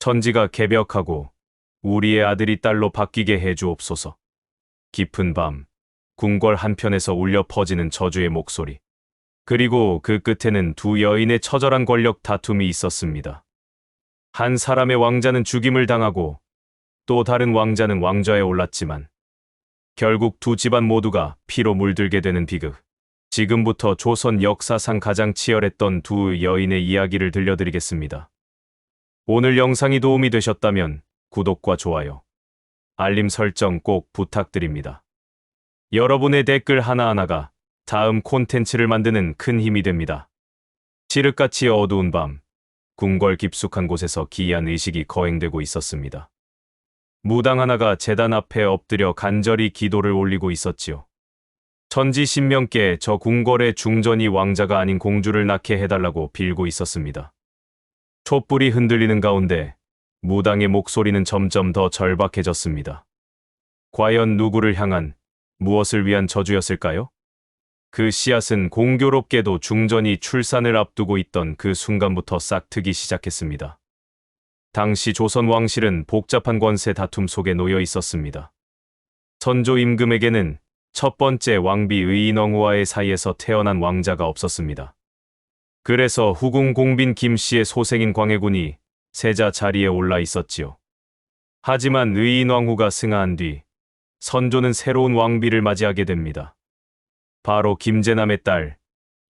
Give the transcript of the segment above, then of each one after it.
천지가 개벽하고 우리의 아들이 딸로 바뀌게 해주옵소서. 깊은 밤, 궁궐 한편에서 울려 퍼지는 저주의 목소리. 그리고 그 끝에는 두 여인의 처절한 권력 다툼이 있었습니다. 한 사람의 왕자는 죽임을 당하고 또 다른 왕자는 왕좌에 올랐지만 결국 두 집안 모두가 피로 물들게 되는 비극. 지금부터 조선 역사상 가장 치열했던 두 여인의 이야기를 들려드리겠습니다. 오늘 영상이 도움이 되셨다면 구독과 좋아요, 알림 설정 꼭 부탁드립니다. 여러분의 댓글 하나하나가 다음 콘텐츠를 만드는 큰 힘이 됩니다. 칠흑같이 어두운 밤, 궁궐 깊숙한 곳에서 기이한 의식이 거행되고 있었습니다. 무당 하나가 재단 앞에 엎드려 간절히 기도를 올리고 있었지요. 천지 신명께 저 궁궐의 중전이 왕자가 아닌 공주를 낳게 해달라고 빌고 있었습니다. 촛불이 흔들리는 가운데 무당의 목소리는 점점 더 절박해졌습니다. 과연 누구를 향한 무엇을 위한 저주였을까요? 그 씨앗은 공교롭게도 중전이 출산을 앞두고 있던 그 순간부터 싹트기 시작했습니다. 당시 조선 왕실은 복잡한 권세 다툼 속에 놓여 있었습니다. 선조 임금에게는 첫 번째 왕비 의인왕후와의 사이에서 태어난 왕자가 없었습니다. 그래서 후궁 공빈 김씨의 소생인 광해군이 세자 자리에 올라 있었지요. 하지만 의인 왕후가 승하한 뒤 선조는 새로운 왕비를 맞이하게 됩니다. 바로 김제남의 딸,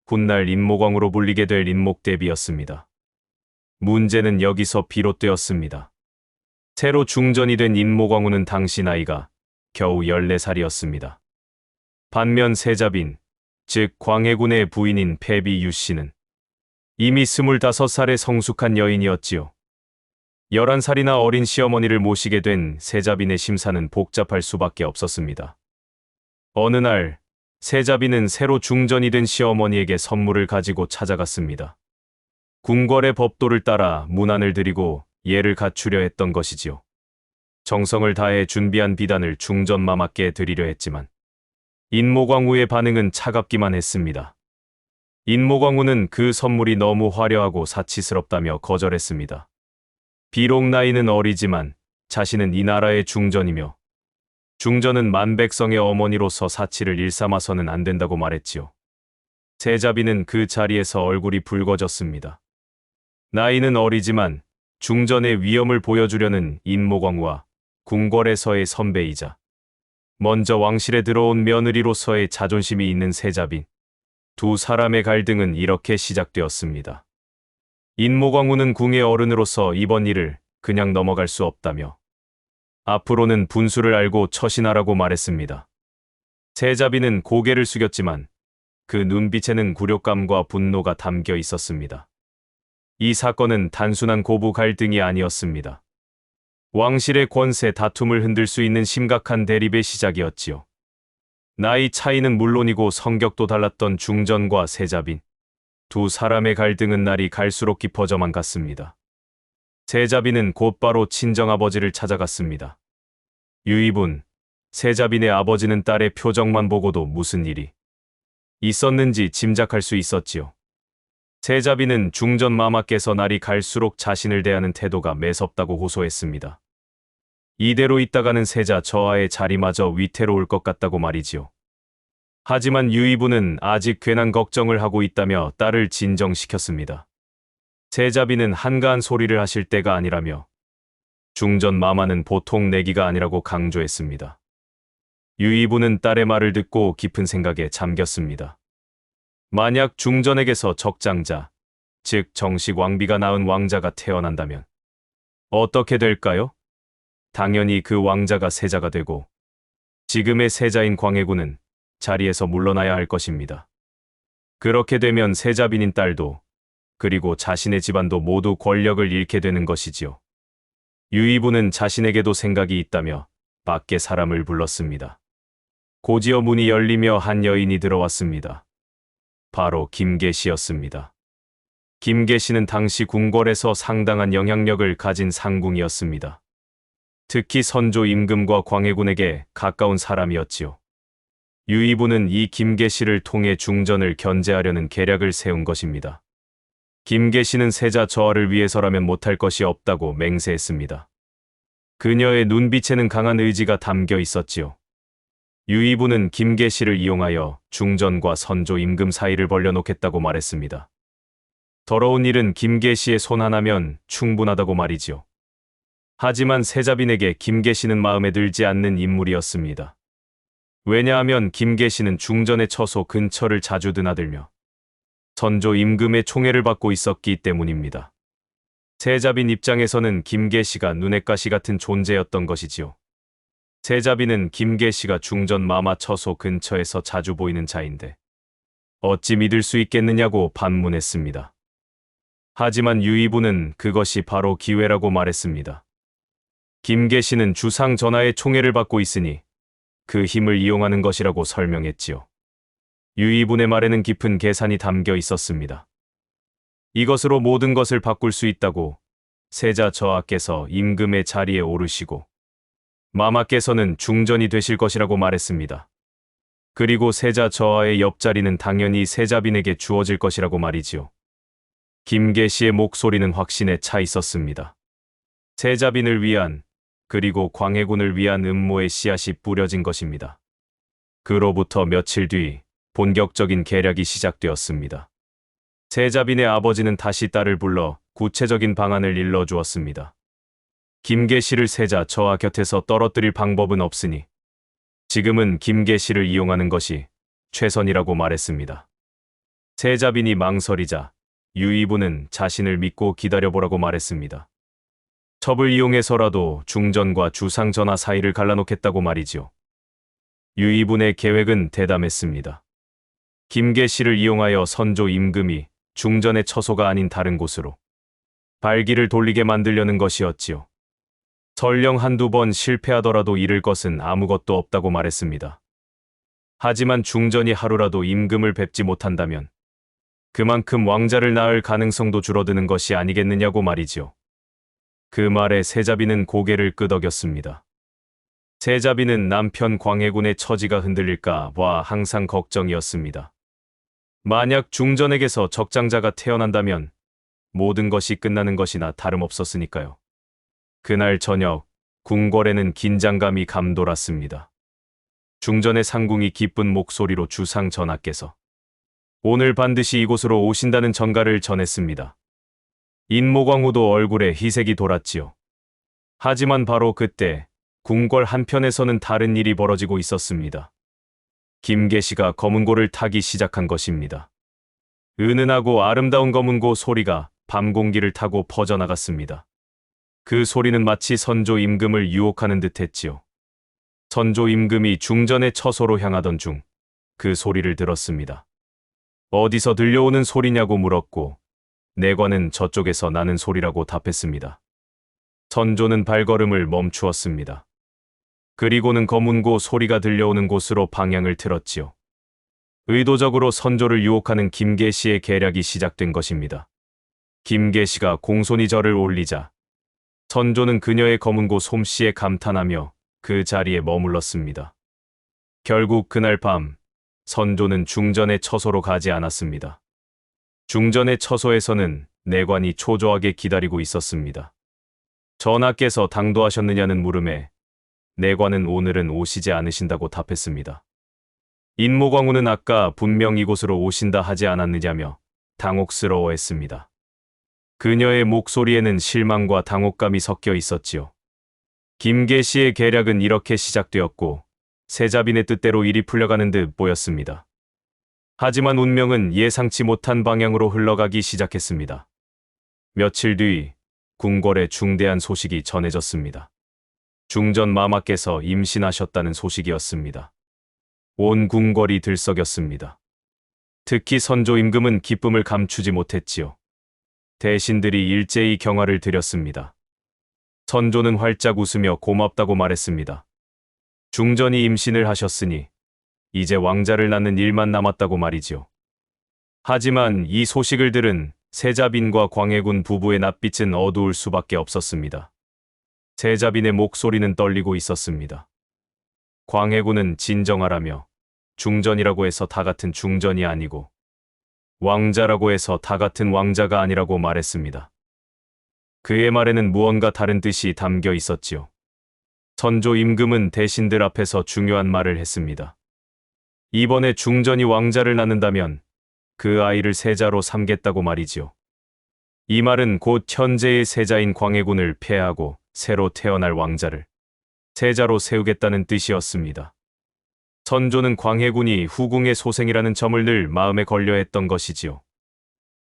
훗날 인모광으로 불리게 될 인목대비였습니다. 문제는 여기서 비롯되었습니다. 새로 중전이 된 인모광우는 당시 나이가 겨우 14살이었습니다. 반면 세자빈, 즉 광해군의 부인인 패비 유씨는 이미 25살의 성숙한 여인이었지요. 11살이나 어린 시어머니를 모시게 된 세자빈의 심사는 복잡할 수밖에 없었습니다. 어느 날 세자빈은 새로 중전이 된 시어머니에게 선물을 가지고 찾아갔습니다. 궁궐의 법도를 따라 문안을 드리고 예를 갖추려 했던 것이지요. 정성을 다해 준비한 비단을 중전마마께 드리려 했지만 인모광우의 반응은 차갑기만 했습니다. 인모광우는 그 선물이 너무 화려하고 사치스럽다며 거절했습니다. 비록 나이는 어리지만 자신은 이 나라의 중전이며 중전은 만백성의 어머니로서 사치를 일삼아서는 안 된다고 말했지요. 세자비는 그 자리에서 얼굴이 붉어졌습니다. 나이는 어리지만 중전의 위엄을 보여주려는 인모광우와 궁궐에서의 선배이자 먼저 왕실에 들어온 며느리로서의 자존심이 있는 세자빈. 두 사람의 갈등은 이렇게 시작되었습니다. 인모광우는 궁의 어른으로서 이번 일을 그냥 넘어갈 수 없다며 앞으로는 분수를 알고 처신하라고 말했습니다. 세자비는 고개를 숙였지만 그 눈빛에는 굴욕감과 분노가 담겨 있었습니다. 이 사건은 단순한 고부 갈등이 아니었습니다. 왕실의 권세 다툼을 흔들 수 있는 심각한 대립의 시작이었지요. 나이 차이는 물론이고 성격도 달랐던 중전과 세자빈. 두 사람의 갈등은 날이 갈수록 깊어져만 갔습니다. 세자빈은 곧바로 친정아버지를 찾아갔습니다. 유이분, 세자빈의 아버지는 딸의 표정만 보고도 무슨 일이 있었는지 짐작할 수 있었지요. 세자비는 중전 마마께서 날이 갈수록 자신을 대하는 태도가 매섭다고 호소했습니다. 이대로 있다가는 세자 저하의 자리마저 위태로울 것 같다고 말이지요. 하지만 유이부는 아직 괜한 걱정을 하고 있다며 딸을 진정시켰습니다. 세자비는 한가한 소리를 하실 때가 아니라며 중전 마마는 보통 내기가 아니라고 강조했습니다. 유이부는 딸의 말을 듣고 깊은 생각에 잠겼습니다. 만약 중전에게서 적장자, 즉 정식 왕비가 낳은 왕자가 태어난다면 어떻게 될까요? 당연히 그 왕자가 세자가 되고 지금의 세자인 광해군은 자리에서 물러나야 할 것입니다. 그렇게 되면 세자빈인 딸도 그리고 자신의 집안도 모두 권력을 잃게 되는 것이지요. 유이부는 자신에게도 생각이 있다며 밖에 사람을 불렀습니다. 고지어 문이 열리며 한 여인이 들어왔습니다. 바로 김계시였습니다. 김계시는 당시 궁궐에서 상당한 영향력을 가진 상궁이었습니다. 특히 선조 임금과 광해군에게 가까운 사람이었지요. 유이부는 이 김계시를 통해 중전을 견제하려는 계략을 세운 것입니다. 김계시는 세자 저하를 위해서라면 못할 것이 없다고 맹세했습니다. 그녀의 눈빛에는 강한 의지가 담겨 있었지요. 유이부는 김계시를 이용하여 중전과 선조 임금 사이를 벌려놓겠다고 말했습니다. 더러운 일은 김계시의 손 하나면 충분하다고 말이지요. 하지만 세자빈에게 김계시는 마음에 들지 않는 인물이었습니다. 왜냐하면 김계시는 중전의 처소 근처를 자주 드나들며 선조 임금의 총애를 받고 있었기 때문입니다. 세자빈 입장에서는 김계시가 눈엣 가시 같은 존재였던 것이지요. 세자빈은 김계시가 중전 마마 처소 근처에서 자주 보이는 자인데 어찌 믿을 수 있겠느냐고 반문했습니다. 하지만 유이부는 그것이 바로 기회라고 말했습니다. 김계시는 주상 전하의 총애를 받고 있으니 그 힘을 이용하는 것이라고 설명했지요. 유이분의 말에는 깊은 계산이 담겨 있었습니다. 이것으로 모든 것을 바꿀 수 있다고 세자 저하께서 임금의 자리에 오르시고 마마께서는 중전이 되실 것이라고 말했습니다. 그리고 세자 저하의 옆자리는 당연히 세자빈에게 주어질 것이라고 말이지요. 김계시의 목소리는 확신에 차 있었습니다. 세자빈을 위한 그리고 광해군을 위한 음모의 씨앗이 뿌려진 것입니다. 그로부터 며칠 뒤 본격적인 계략이 시작되었습니다. 세자빈의 아버지는 다시 딸을 불러 구체적인 방안을 일러주었습니다. 김계시를 세자 저하 곁에서 떨어뜨릴 방법은 없으니 지금은 김계시를 이용하는 것이 최선이라고 말했습니다. 세자빈이 망설이자 유이부는 자신을 믿고 기다려보라고 말했습니다. 첩을 이용해서라도 중전과 주상 전하 사이를 갈라놓겠다고 말이지요. 유이분의 계획은 대담했습니다. 김계시를 이용하여 선조 임금이 중전의 처소가 아닌 다른 곳으로 발기를 돌리게 만들려는 것이었지요. 설령 한두 번 실패하더라도 잃을 것은 아무것도 없다고 말했습니다. 하지만 중전이 하루라도 임금을 뵙지 못한다면 그만큼 왕자를 낳을 가능성도 줄어드는 것이 아니겠느냐고 말이지요. 그 말에 세자비는 고개를 끄덕였습니다. 세자비는 남편 광해군의 처지가 흔들릴까 봐 항상 걱정이었습니다. 만약 중전에게서 적장자가 태어난다면 모든 것이 끝나는 것이나 다름없었으니까요. 그날 저녁 궁궐에는 긴장감이 감돌았습니다. 중전의 상궁이 기쁜 목소리로 주상 전하께서 오늘 반드시 이곳으로 오신다는 전가를 전했습니다. 인모광후도 얼굴에 희색이 돌았지요. 하지만 바로 그때 궁궐 한편에서는 다른 일이 벌어지고 있었습니다. 김계시가 검은고를 타기 시작한 것입니다. 은은하고 아름다운 검은고 소리가 밤 공기를 타고 퍼져나갔습니다. 그 소리는 마치 선조 임금을 유혹하는 듯 했지요. 선조 임금이 중전의 처소로 향하던 중 그 소리를 들었습니다. 어디서 들려오는 소리냐고 물었고 내관은 저쪽에서 나는 소리라고 답했습니다. 선조는 발걸음을 멈추었습니다. 그리고는 검은고 소리가 들려오는 곳으로 방향을 틀었지요. 의도적으로 선조를 유혹하는 김계시의 계략이 시작된 것입니다. 김계시가 공손히 절을 올리자 선조는 그녀의 검은고 솜씨에 감탄하며 그 자리에 머물렀습니다. 결국 그날 밤 선조는 중전의 처소로 가지 않았습니다. 중전의 처소에서는 내관이 초조하게 기다리고 있었습니다. 전하께서 당도하셨느냐는 물음에 내관은 오늘은 오시지 않으신다고 답했습니다. 인모광우는 아까 분명 이곳으로 오신다 하지 않았느냐며 당혹스러워했습니다. 그녀의 목소리에는 실망과 당혹감이 섞여 있었지요. 김계시의 계략은 이렇게 시작되었고 세자빈의 뜻대로 일이 풀려가는 듯 보였습니다. 하지만 운명은 예상치 못한 방향으로 흘러가기 시작했습니다. 며칠 뒤 궁궐에 중대한 소식이 전해졌습니다. 중전 마마께서 임신하셨다는 소식이었습니다. 온 궁궐이 들썩였습니다. 특히 선조 임금은 기쁨을 감추지 못했지요. 대신들이 일제히 경화를 드렸습니다. 선조는 활짝 웃으며 고맙다고 말했습니다. 중전이 임신을 하셨으니 이제 왕자를 낳는 일만 남았다고 말이지요. 하지만 이 소식을 들은 세자빈과 광해군 부부의 낯빛은 어두울 수밖에 없었습니다. 세자빈의 목소리는 떨리고 있었습니다. 광해군은 진정하라며 중전이라고 해서 다 같은 중전이 아니고 왕자라고 해서 다 같은 왕자가 아니라고 말했습니다. 그의 말에는 무언가 다른 뜻이 담겨 있었지요. 선조 임금은 대신들 앞에서 중요한 말을 했습니다. 이번에 중전이 왕자를 낳는다면 그 아이를 세자로 삼겠다고 말이지요. 이 말은 곧 현재의 세자인 광해군을 폐하고 새로 태어날 왕자를 세자로 세우겠다는 뜻이었습니다. 선조는 광해군이 후궁의 소생이라는 점을 늘 마음에 걸려 했던 것이지요.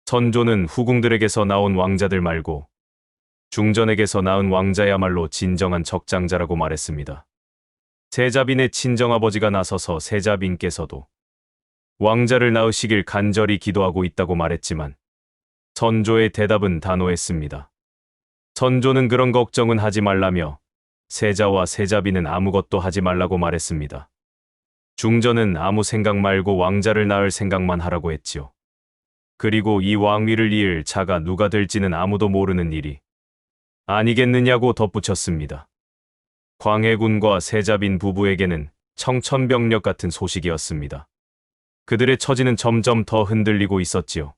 선조는 후궁들에게서 나온 왕자들 말고 중전에게서 낳은 왕자야말로 진정한 적장자라고 말했습니다. 세자빈의 친정아버지가 나서서 세자빈께서도 왕자를 낳으시길 간절히 기도하고 있다고 말했지만 선조의 대답은 단호했습니다. 선조는 그런 걱정은 하지 말라며 세자와 세자빈은 아무것도 하지 말라고 말했습니다. 중전은 아무 생각 말고 왕자를 낳을 생각만 하라고 했지요. 그리고 이 왕위를 이을 자가 누가 될지는 아무도 모르는 일이 아니겠느냐고 덧붙였습니다. 광해군과 세자빈 부부에게는 청천벽력 같은 소식이었습니다. 그들의 처지는 점점 더 흔들리고 있었지요.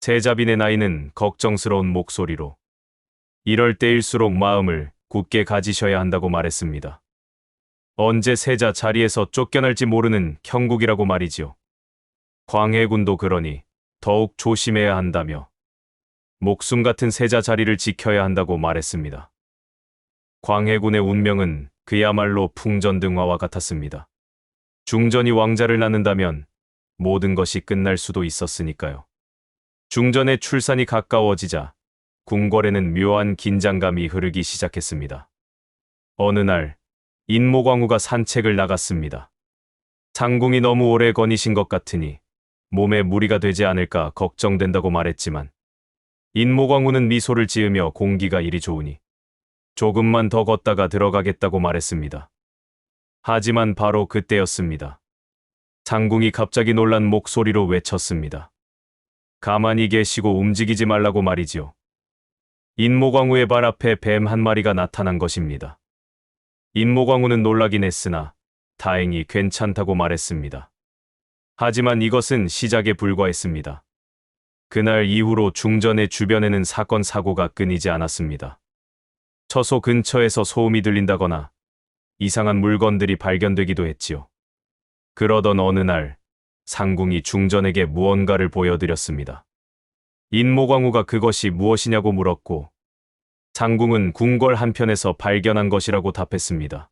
세자빈의 나이는 걱정스러운 목소리로 이럴 때일수록 마음을 굳게 가지셔야 한다고 말했습니다. 언제 세자 자리에서 쫓겨날지 모르는 형국이라고 말이지요. 광해군도 그러니 더욱 조심해야 한다며 목숨 같은 세자 자리를 지켜야 한다고 말했습니다. 광해군의 운명은 그야말로 풍전등화와 같았습니다. 중전이 왕자를 낳는다면 모든 것이 끝날 수도 있었으니까요. 중전의 출산이 가까워지자 궁궐에는 묘한 긴장감이 흐르기 시작했습니다. 어느 날 인모광우가 산책을 나갔습니다. 장궁이 너무 오래 거니신 것 같으니 몸에 무리가 되지 않을까 걱정된다고 말했지만 인모광우는 미소를 지으며 공기가 이리 좋으니 조금만 더 걷다가 들어가겠다고 말했습니다. 하지만 바로 그때였습니다. 장궁이 갑자기 놀란 목소리로 외쳤습니다. 가만히 계시고 움직이지 말라고 말이지요. 인모광우의 발 앞에 뱀 한 마리가 나타난 것입니다. 인모광우는 놀라긴 했으나 다행히 괜찮다고 말했습니다. 하지만 이것은 시작에 불과했습니다. 그날 이후로 중전의 주변에는 사건 사고가 끊이지 않았습니다. 처소 근처에서 소음이 들린다거나 이상한 물건들이 발견되기도 했지요. 그러던 어느 날 상궁이 중전에게 무언가를 보여드렸습니다. 인모광우가 그것이 무엇이냐고 물었고 상궁은 궁궐 한편에서 발견한 것이라고 답했습니다.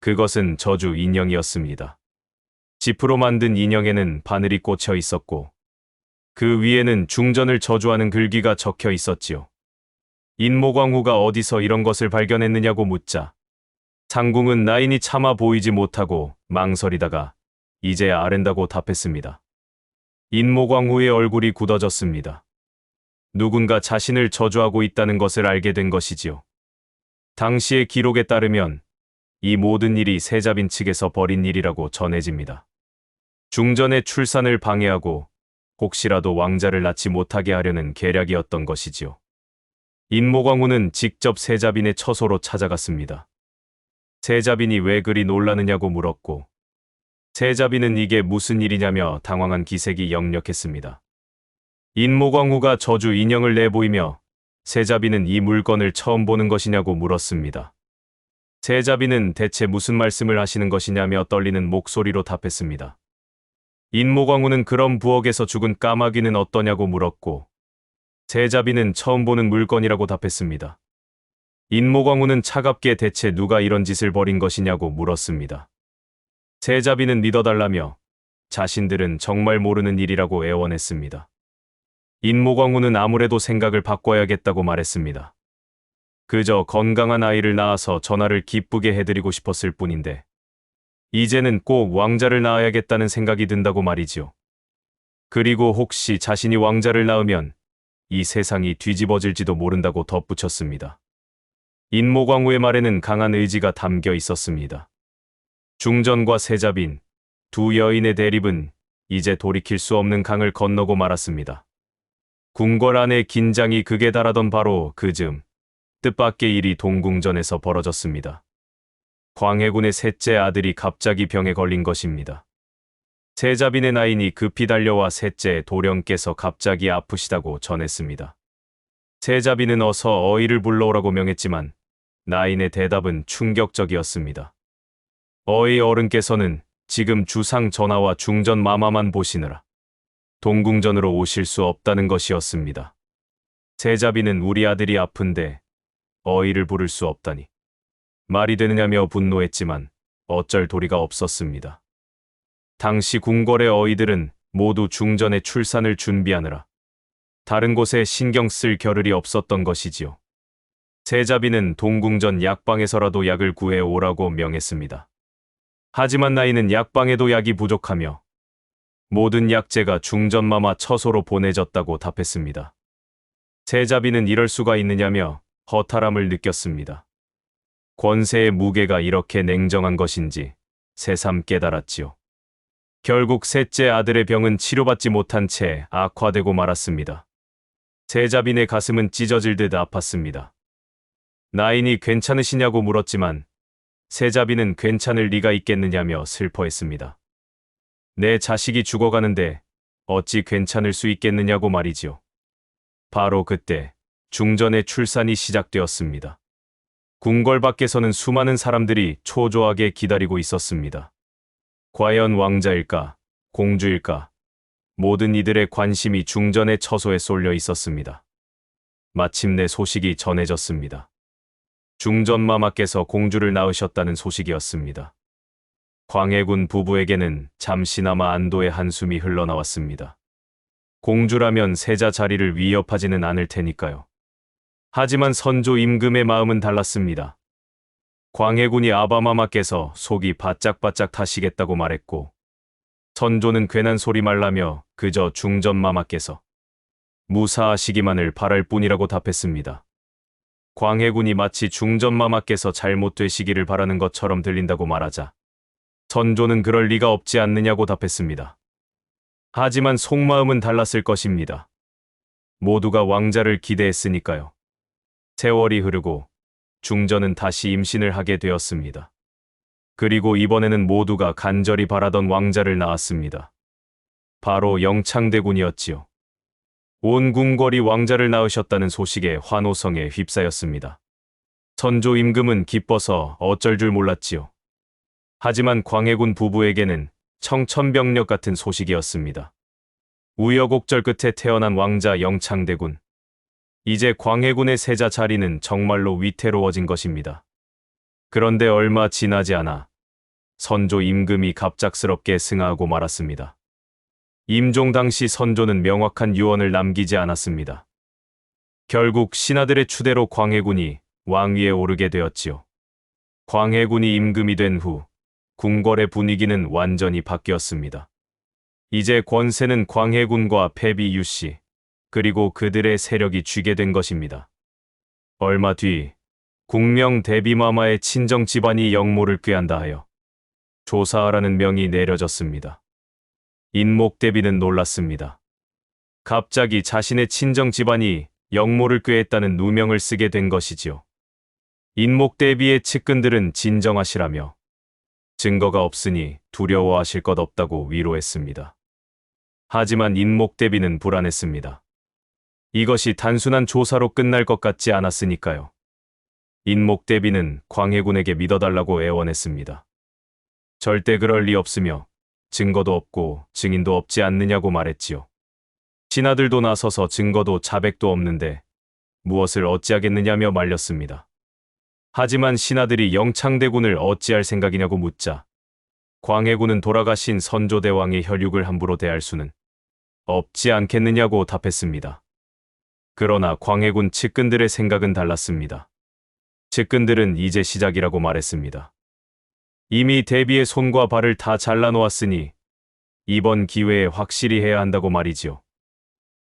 그것은 저주 인형이었습니다. 지프로 만든 인형에는 바늘이 꽂혀 있었고 그 위에는 중전을 저주하는 글귀가 적혀 있었지요. 인모광우가 어디서 이런 것을 발견했느냐고 묻자 상궁은 나인이 차마 보이지 못하고 망설이다가 이제야 아랜다고 답했습니다. 인모광우의 얼굴이 굳어졌습니다. 누군가 자신을 저주하고 있다는 것을 알게 된 것이지요. 당시의 기록에 따르면 이 모든 일이 세자빈 측에서 벌인 일이라고 전해집니다. 중전의 출산을 방해하고 혹시라도 왕자를 낳지 못하게 하려는 계략이었던 것이지요. 인모광우는 직접 세자빈의 처소로 찾아갔습니다. 세자빈이 왜 그리 놀라느냐고 물었고 세자빈은 이게 무슨 일이냐며 당황한 기색이 역력했습니다. 인모광우가 저주 인형을 내보이며 세자빈은 이 물건을 처음 보는 것이냐고 물었습니다. 세자빈은 대체 무슨 말씀을 하시는 것이냐며 떨리는 목소리로 답했습니다. 인모광우는 그런 부엌에서 죽은 까마귀는 어떠냐고 물었고 세자비는 처음 보는 물건이라고 답했습니다. 인모광우는 차갑게 대체 누가 이런 짓을 벌인 것이냐고 물었습니다. 세자비는 믿어달라며 자신들은 정말 모르는 일이라고 애원했습니다. 인모광우는 아무래도 생각을 바꿔야겠다고 말했습니다. 그저 건강한 아이를 낳아서 전하를 기쁘게 해드리고 싶었을 뿐인데 이제는 꼭 왕자를 낳아야겠다는 생각이 든다고 말이지요. 그리고 혹시 자신이 왕자를 낳으면 이 세상이 뒤집어질지도 모른다고 덧붙였습니다. 인모광우의 말에는 강한 의지가 담겨 있었습니다. 중전과 세자빈, 두 여인의 대립은 이제 돌이킬 수 없는 강을 건너고 말았습니다. 궁궐 안의 긴장이 극에 달하던 바로 그 즈음 뜻밖의 일이 동궁전에서 벌어졌습니다. 광해군의 셋째 아들이 갑자기 병에 걸린 것입니다. 세자빈의 나인이 급히 달려와 셋째 도령께서 갑자기 아프시다고 전했습니다. 세자빈은 어서 어이를 불러오라고 명했지만 나인의 대답은 충격적이었습니다. 어이 어른께서는 지금 주상 전하와 중전 마마만 보시느라 동궁전으로 오실 수 없다는 것이었습니다. 세자비는 우리 아들이 아픈데 어이를 부를 수 없다니 말이 되느냐며 분노했지만 어쩔 도리가 없었습니다. 당시 궁궐의 어이들은 모두 중전의 출산을 준비하느라 다른 곳에 신경 쓸 겨를이 없었던 것이지요. 세자비는 동궁전 약방에서라도 약을 구해 오라고 명했습니다. 하지만 나이는 약방에도 약이 부족하며 모든 약재가 중전마마 처소로 보내졌다고 답했습니다. 세자비는 이럴 수가 있느냐며 허탈함을 느꼈습니다. 권세의 무게가 이렇게 냉정한 것인지 새삼 깨달았지요. 결국 셋째 아들의 병은 치료받지 못한 채 악화되고 말았습니다. 세자빈의 가슴은 찢어질 듯 아팠습니다. 나인이 괜찮으시냐고 물었지만 세자비는 괜찮을 리가 있겠느냐며 슬퍼했습니다. 내 자식이 죽어가는데 어찌 괜찮을 수 있겠느냐고 말이지요. 바로 그때 중전의 출산이 시작되었습니다. 궁궐 밖에서는 수많은 사람들이 초조하게 기다리고 있었습니다. 과연 왕자일까, 공주일까, 모든 이들의 관심이 중전의 처소에 쏠려 있었습니다. 마침내 소식이 전해졌습니다. 중전마마께서 공주를 낳으셨다는 소식이었습니다. 광해군 부부에게는 잠시나마 안도의 한숨이 흘러나왔습니다. 공주라면 세자 자리를 위협하지는 않을 테니까요. 하지만 선조 임금의 마음은 달랐습니다. 광해군이 아바마마께서 속이 바짝바짝 타시겠다고 말했고, 선조는 괜한 소리 말라며 그저 중전마마께서 무사하시기만을 바랄 뿐이라고 답했습니다. 광해군이 마치 중전마마께서 잘못되시기를 바라는 것처럼 들린다고 말하자 선조는 그럴 리가 없지 않느냐고 답했습니다. 하지만 속마음은 달랐을 것입니다. 모두가 왕자를 기대했으니까요. 세월이 흐르고 중전은 다시 임신을 하게 되었습니다. 그리고 이번에는 모두가 간절히 바라던 왕자를 낳았습니다. 바로 영창대군이었지요. 온 궁궐이 왕자를 낳으셨다는 소식에 환호성에 휩싸였습니다. 선조 임금은 기뻐서 어쩔 줄 몰랐지요. 하지만 광해군 부부에게는 청천벽력 같은 소식이었습니다. 우여곡절 끝에 태어난 왕자 영창대군. 이제 광해군의 세자 자리는 정말로 위태로워진 것입니다. 그런데 얼마 지나지 않아 선조 임금이 갑작스럽게 승하하고 말았습니다. 임종 당시 선조는 명확한 유언을 남기지 않았습니다. 결국 신하들의 추대로 광해군이 왕위에 오르게 되었지요. 광해군이 임금이 된 후 궁궐의 분위기는 완전히 바뀌었습니다. 이제 권세는 광해군과 패비 유씨, 그리고 그들의 세력이 쥐게 된 것입니다. 얼마 뒤 국명 대비마마의 친정 집안이 영모를 꾀한다 하여 조사하라는 명이 내려졌습니다. 인목 대비는 놀랐습니다. 갑자기 자신의 친정 집안이 영모를 꾀했다는 누명을 쓰게 된 것이지요. 인목 대비의 측근들은 진정하시라며 증거가 없으니 두려워하실 것 없다고 위로했습니다. 하지만 인목 대비는 불안했습니다. 이것이 단순한 조사로 끝날 것 같지 않았으니까요. 인목 대비는 광해군에게 믿어달라고 애원했습니다. 절대 그럴 리 없으며 증거도 없고 증인도 없지 않느냐고 말했지요. 신하들도 나서서 증거도 자백도 없는데 무엇을 어찌하겠느냐며 말렸습니다. 하지만 신하들이 영창대군을 어찌할 생각이냐고 묻자 광해군은 돌아가신 선조대왕의 혈육을 함부로 대할 수는 없지 않겠느냐고 답했습니다. 그러나 광해군 측근들의 생각은 달랐습니다. 측근들은 이제 시작이라고 말했습니다. 이미 대비의 손과 발을 다 잘라놓았으니 이번 기회에 확실히 해야 한다고 말이지요.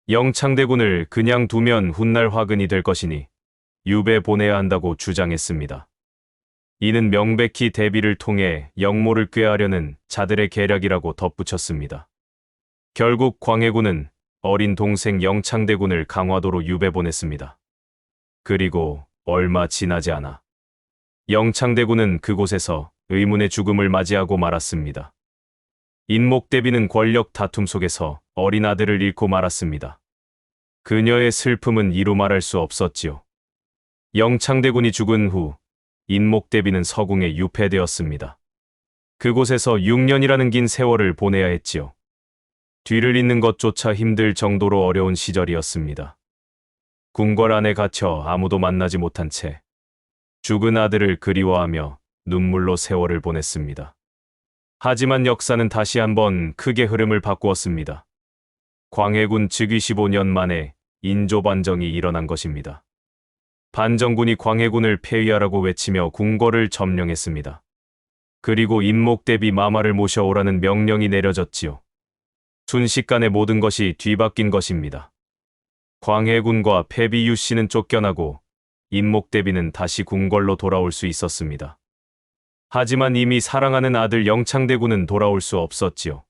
영창대군을 그냥 두면 훗날 화근이 될 것이니 유배 보내야 한다고 주장했습니다. 이는 명백히 대비를 통해 영모를 꾀하려는 자들의 계략이라고 덧붙였습니다. 결국 광해군은 어린 동생 영창대군을 강화도로 유배 보냈습니다. 그리고 얼마 지나지 않아 영창대군은 그곳에서 의문의 죽음을 맞이하고 말았습니다. 인목대비는 권력 다툼 속에서 어린 아들을 잃고 말았습니다. 그녀의 슬픔은 이루 말할 수 없었지요. 영창대군이 죽은 후 인목대비는 서궁에 유폐되었습니다. 그곳에서 6년이라는 긴 세월을 보내야 했지요. 뒤를 잇는 것조차 힘들 정도로 어려운 시절이었습니다. 궁궐 안에 갇혀 아무도 만나지 못한 채 죽은 아들을 그리워하며 눈물로 세월을 보냈습니다. 하지만 역사는 다시 한번 크게 흐름을 바꾸었습니다. 광해군 즉위 15년 만에 인조 반정이 일어난 것입니다. 반정군이 광해군을 폐위하라고 외치며 궁궐을 점령했습니다. 그리고 인목 대비 마마를 모셔오라는 명령이 내려졌지요. 순식간에 모든 것이 뒤바뀐 것입니다. 광해군과 폐비유 씨는 쫓겨나고 인목 대비는 다시 궁궐로 돌아올 수 있었습니다. 하지만 이미 사랑하는 아들 영창대군은 돌아올 수 없었지요.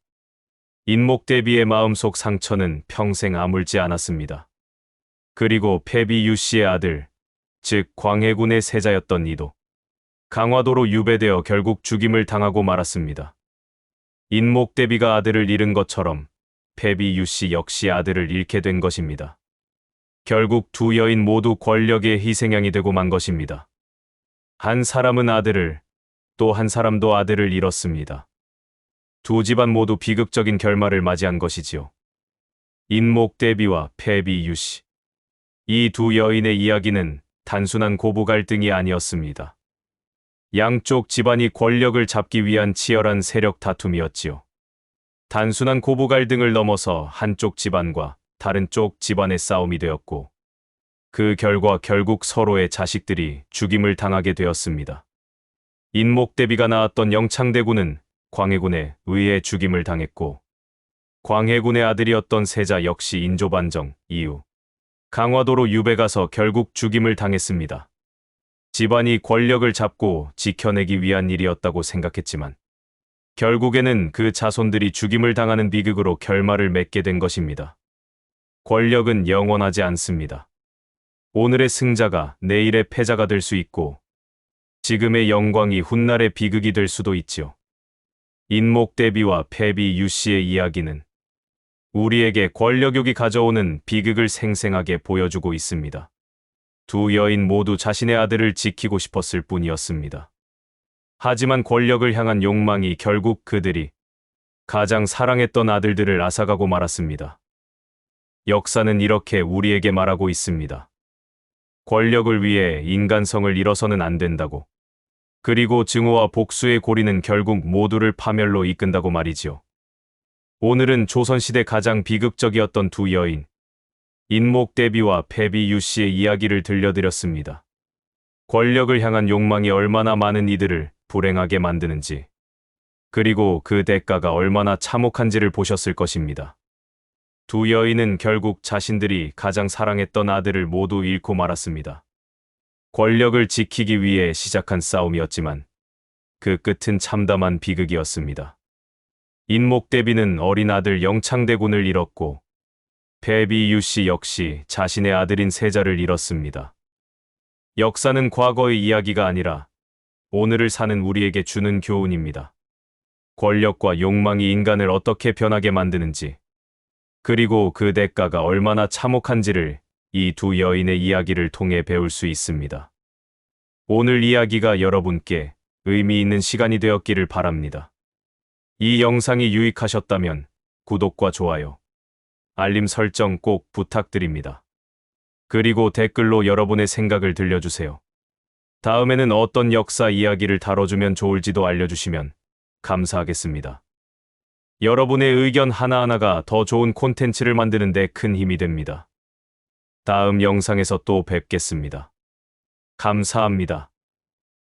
인목 대비의 마음속 상처는 평생 아물지 않았습니다. 그리고 폐비유 씨의 아들, 즉 광해군의 세자였던 이도 강화도로 유배되어 결국 죽임을 당하고 말았습니다. 인목 대비가 아들을 잃은 것처럼 폐비유 씨 역시 아들을 잃게 된 것입니다. 결국 두 여인 모두 권력의 희생양이 되고 만 것입니다. 한 사람은 아들을, 또 한 사람도 아들을 잃었습니다. 두 집안 모두 비극적인 결말을 맞이한 것이지요. 인목 대비와 폐비 유씨. 이 두 여인의 이야기는 단순한 고부 갈등이 아니었습니다. 양쪽 집안이 권력을 잡기 위한 치열한 세력 다툼이었지요. 단순한 고부 갈등을 넘어서 한쪽 집안과 다른 쪽 집안의 싸움이 되었고, 그 결과 결국 서로의 자식들이 죽임을 당하게 되었습니다. 인목대비가 낳았던 영창대군은 광해군에 의해 죽임을 당했고, 광해군의 아들이었던 세자 역시 인조반정 이후 강화도로 유배 가서 결국 죽임을 당했습니다. 집안이 권력을 잡고 지켜내기 위한 일이었다고 생각했지만 결국에는 그 자손들이 죽임을 당하는 비극으로 결말을 맺게 된 것입니다. 권력은 영원하지 않습니다. 오늘의 승자가 내일의 패자가 될 수 있고 지금의 영광이 훗날의 비극이 될 수도 있지요. 인목 대비와 패비 유 씨의 이야기는 우리에게 권력욕이 가져오는 비극을 생생하게 보여주고 있습니다. 두 여인 모두 자신의 아들을 지키고 싶었을 뿐이었습니다. 하지만 권력을 향한 욕망이 결국 그들이 가장 사랑했던 아들들을 앗아가고 말았습니다. 역사는 이렇게 우리에게 말하고 있습니다. 권력을 위해 인간성을 잃어서는 안 된다고. 그리고 증오와 복수의 고리는 결국 모두를 파멸로 이끈다고 말이지요. 오늘은 조선시대 가장 비극적이었던 두 여인, 인목 대비와 패비 유씨의 이야기를 들려드렸습니다. 권력을 향한 욕망이 얼마나 많은 이들을 불행하게 만드는지, 그리고 그 대가가 얼마나 참혹한지를 보셨을 것입니다. 두 여인은 결국 자신들이 가장 사랑했던 아들을 모두 잃고 말았습니다. 권력을 지키기 위해 시작한 싸움이었지만 그 끝은 참담한 비극이었습니다. 인목대비는 어린 아들 영창대군을 잃었고 배비 유 씨 역시 자신의 아들인 세자를 잃었습니다. 역사는 과거의 이야기가 아니라 오늘을 사는 우리에게 주는 교훈입니다. 권력과 욕망이 인간을 어떻게 변하게 만드는지, 그리고 그 대가가 얼마나 참혹한지를 이 두 여인의 이야기를 통해 배울 수 있습니다. 오늘 이야기가 여러분께 의미 있는 시간이 되었기를 바랍니다. 이 영상이 유익하셨다면 구독과 좋아요, 알림 설정 꼭 부탁드립니다. 그리고 댓글로 여러분의 생각을 들려주세요. 다음에는 어떤 역사 이야기를 다뤄주면 좋을지도 알려주시면 감사하겠습니다. 여러분의 의견 하나하나가 더 좋은 콘텐츠를 만드는 데 큰 힘이 됩니다. 다음 영상에서 또 뵙겠습니다. 감사합니다.